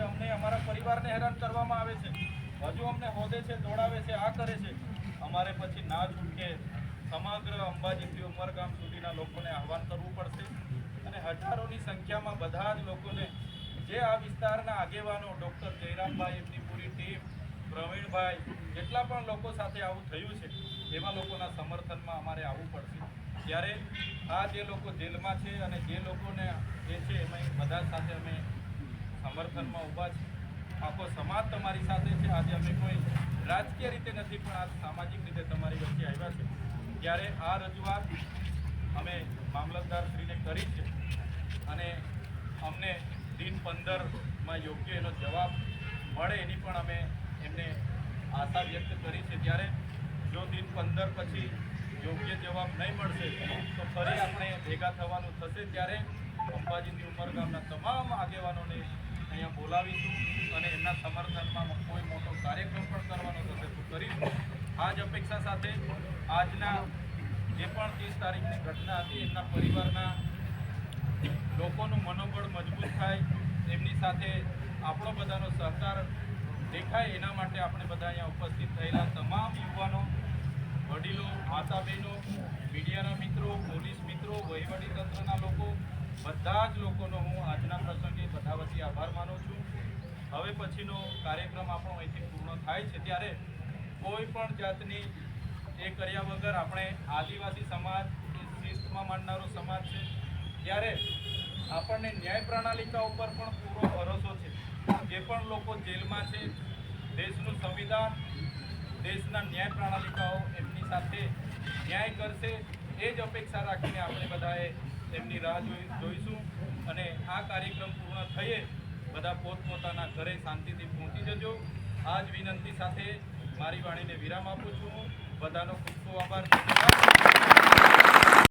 અમને અમારા પરિવારને હેરાન કરવામાં આવે છે. હજુ અમને હોદે છે, દોડાવે છે, આ કરે છે. અમારે પછી ના છૂટકે સમગ્ર અંબાજીથી ઉમરગામ સુધીના લોકોને આહવાન કરવું પડશે. અને હજારોની સંખ્યામાં બધા જ લોકોને જે આ વિસ્તારના આગેવાનો, ડૉક્ટર જયરામભાઈ એમની પૂરી ટીમ, પ્રવીણભાઈ, જેટલા પણ લોકો સાથે આવું થયું છે, એવા લોકોના સમર્થનમાં અમારે આવવું પડશે. ત્યારે આ જે લોકો જેલમાં છે અને જે લોકોને જે છે, એમાં બધા સાથે અમે સમર્થનમાં ઊભા છે. આખો સમાજ તમારી સાથે છે. આજે અમે કોઈ રાજકીય રીતે નથી, પણ આ સામાજિક રીતે તમારી વચ્ચે આવ્યા છે. ત્યારે આ રજૂઆત અમે મામલતદારશ્રીને કરી છે અને અમને દિન પંદરમાં યોગ્ય એનો જવાબ મળે એની પણ અમે એમને આશા વ્યક્ત કરી છે. ત્યારે જો દિન પંદર પછી યોગ્ય જવાબ નહીં મળશે, તો ફરી આપણે ભેગા થવાનું થશે. ત્યારે અંબાજીની ઉમરગામના તમામ આગેવાનોને અહીંયા બોલાવીશું અને એમના સમર્થનમાં કોઈ મોટો કાર્યક્રમ પણ કરવાનો થશે તો કરીશું. આ જ અપેક્ષા સાથે આજના જે પણ ત્રીસ તારીખની ઘટના હતી, એમના પરિવારના લોકોનું મનોબળ મજબૂત થાય, એમની સાથે આપણો બધાનો સહકાર દેખાય, એના માટે આપણે બધા અહીંયા ઉપસ્થિત થયેલા તમામ યુવાનો, વડીલો માતા બહેનો મીડિયાના મિત્રો, પોલીસ મિત્રો વહીવટી તંત્રના લોકો બધા જ લોકોનો હું આજના પ્રસંગે બધા વતી આભાર માનું છું. હવે પછીનો કાર્યક્રમ આપણો અહીંથી પૂર્ણ થાય છે ત્યારે કોઈ પણ જાતની એ કર્યા વગર આપણે આદિવાસી સમાજ શિસ્તમાં માનનારો સમાજ છે, ત્યારે આપણને ન્યાય પ્રણાલિકા ઉપર પણ પૂરો ભરોસો છે. જે પણ લોકો જેલમાં છે, દેશનું સંવિધાન, દેશના ન્યાય પ્રણાલિકાઓ એમની સાથે ન્યાય કરશે, એ જ અપેક્ષા રાખીને આપણે બધાએ એમની રાહ જોઈ જોઈશું અને આ કાર્યક્રમ પૂર્ણ થઈએ બધા પોતપોતાના ઘરે શાંતિથી પહોંચી જજો. આ જ વિનંતી સાથે મારી વાણીને વિરામ આપું છું. બધાનો ખૂબ ખૂબ આભાર.